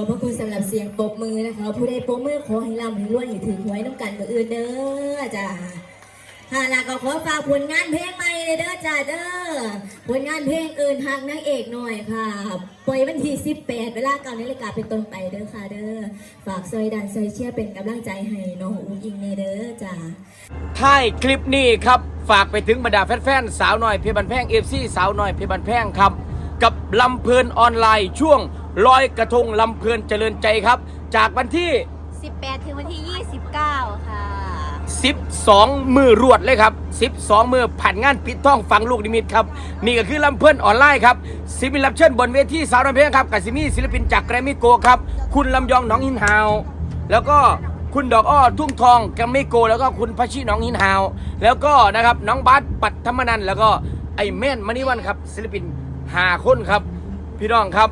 ขอบพระคุณสำหรับเสียงปรบมือนะคะ ผู้ใดปรบมือขอให้ร่ำให้รวยให้ถือหวยน้ำกันมืออื่นเด้อจ้าฮาลาก็ขอฝากผลงานเพลงใหม่เลยเด้อจ้าเด้อผลงานเพลงอื่นทางนางเอกหน่อยค่ะปล่อยวันที่ 18 เวลาเก้านาฬิกาเป็นต้นไปเด้อค่ะเด้อฝากซอยดันซอยเชียร์เป็นกำลังใจให้น้องอุ้งอิงเนเด้อจ้าท้ายคลิปนี้ครับ ฝากไปถึงบรรดาแฟนๆสาวหน้อยเพบันแพงเอฟซีสาวหน้อยเพบันแพงครับ กับลำเพลินออนไลน์ช่วง ลอยกระทงลำเพลินเจริญใจครับ จากวันที่ 18 ถึงวันที่ 29 ค่ะ 12 มือรวดเลยครับ 12 มือผ่านงานปิดท่องฟังลูกนิมิตครับ นี่ก็คือลำเพลินออนไลน์ครับศิลปินรับเชิญบนเวทีสาวน้อยเพลงครับกับซิมี่ศิลปินจากแกรมมี่โกครับ คุณลำยองหนองหินฮาว แล้วก็คุณดอกอ้อทุ่งทองแกรมมี่โก แล้วก็คุณพัชชีหนองหินฮาว แล้วก็นะครับน้องบาสปัตธรรมนันท์แล้วก็ไอ้แม่นมณีวันครับศิลปินหาคนครับ พี่น้องครับ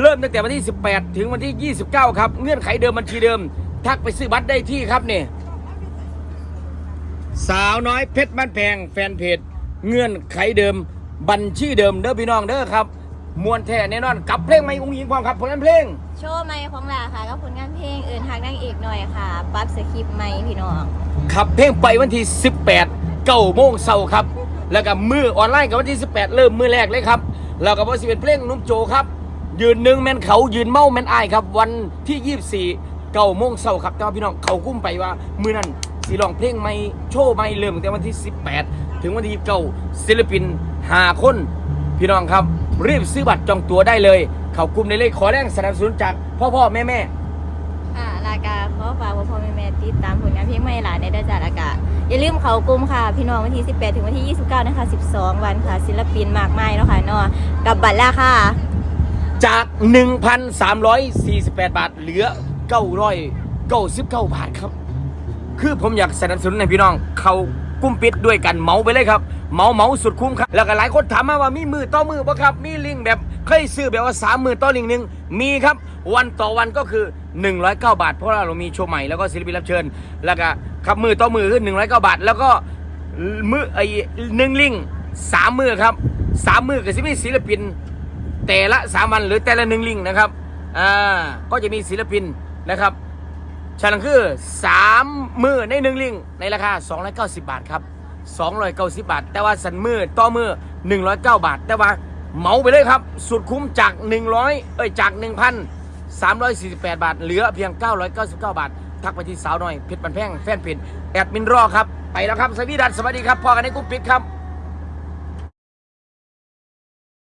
เริ่มตั้งแต่วันที่ 18 ถึงวันที่ 29 ครับ เงื่อนไขเดิมบัญชีเดิม ทักไปซื้อบัตรได้ที่ครับนี่สาวน้อยเพชรบ้านแพงแฟนเพจเงื่อนไขเดิมบัญชีเดิมเด้อพี่น้องเด้อครับมวนแท้แน่นอนกับเพลงไม่อุ้งยิงความครับผลงานเพลง โชว์ใหม่ของลาค่ะก็ผลงานเพลงอื่นทางนางเอกหน่อยค่ะปรั๊บสคริปต์ใหม่พี่น้องขับเพลงไปวันที่ 18เก้าโมงเช้าครับ แล้วก็มือออนไลน์กับวันที่ 18 เริ่มมือแรกเลยครับแล้วก็วันสิเป็นเพลงนุ่มโจครับ ยืนหนึ่งแมนเขายืนเมาแมนอายครับ วันที่ 24เก้าโมงเช้าครับแต่ว่าพี่น้องเขากุ้มไปว่า มือนั้นสีลองเพลงไม่โชว์ไม่เริ่มตั้งแต่วันที่ 18 ถึงวันที่29ศิลปินหาคน พี่น้องครับ รีบซื้อบัตรจองตั๋วได้เลย เขากลุ่มในเลขขอแรงสนับสนุนจากพ่อพ่อแม่แม่ค่ะลากาขอฝากพ่อพ่อแม่แม่ติดตามผลงานเพลงใหม่หลานในด้จ้าลากาอย่าลืมเขากลุ่มค่ะ พี่น้องวันที่ 18 ถึงวันที่ 29 นะคะ 12 วันค่ะ ศิลปินมากมายเนาะค่ะเนาะกับบัตรราคา จาก 1,348 บาท เหลือ 999บาทครับ คือผมอยากสนับสนุนให้พี่น้อง เขากุ้มปิดด้วยกันเมาไปเลยครับ เมาเมาสุดคุ้มครับ แล้วก็หลายคนถามมาว่ามีมือต่อมือปะครับ มีลิงแบบเคยซื้อแบบว่าสามมือต่อลิงหนึ่งมีครับวันต่อวันก็คือ 109 บาท เพราะว่าเรามีโชว์ใหม่แล้วก็ศิลปินรับเชิญ แล้วก็ครับมือต่อมือคือ109 บาท แล้วก็มือไอ้หนึ่งลิงสามมือครับสามมือกับศิลปินศิลปิน แต่ละสามวันหรือแต่ละหนึ่งลิงนะครับอ่าก็จะมีศิลปินนะครับฉะนั้นคือสามมือในหนึ่งลิงในราคา 290 บาทครับ 290 บาท แต่ว่าสันมือต่อมือ 109 บาท แต่ว่าเหมาไปเลยครับ สุดคุ้มจาก 100 เอ้ยจาก 1,348 บาท เหลือเพียง 999 บาท ทักไปที่สาวน้อยเพชรบันแพงแฟนเพจแอดมินรอครับ ไปแล้วครับสวัสดีดัสสวัสดีครับพอกันในกรุ๊ปปิดครับ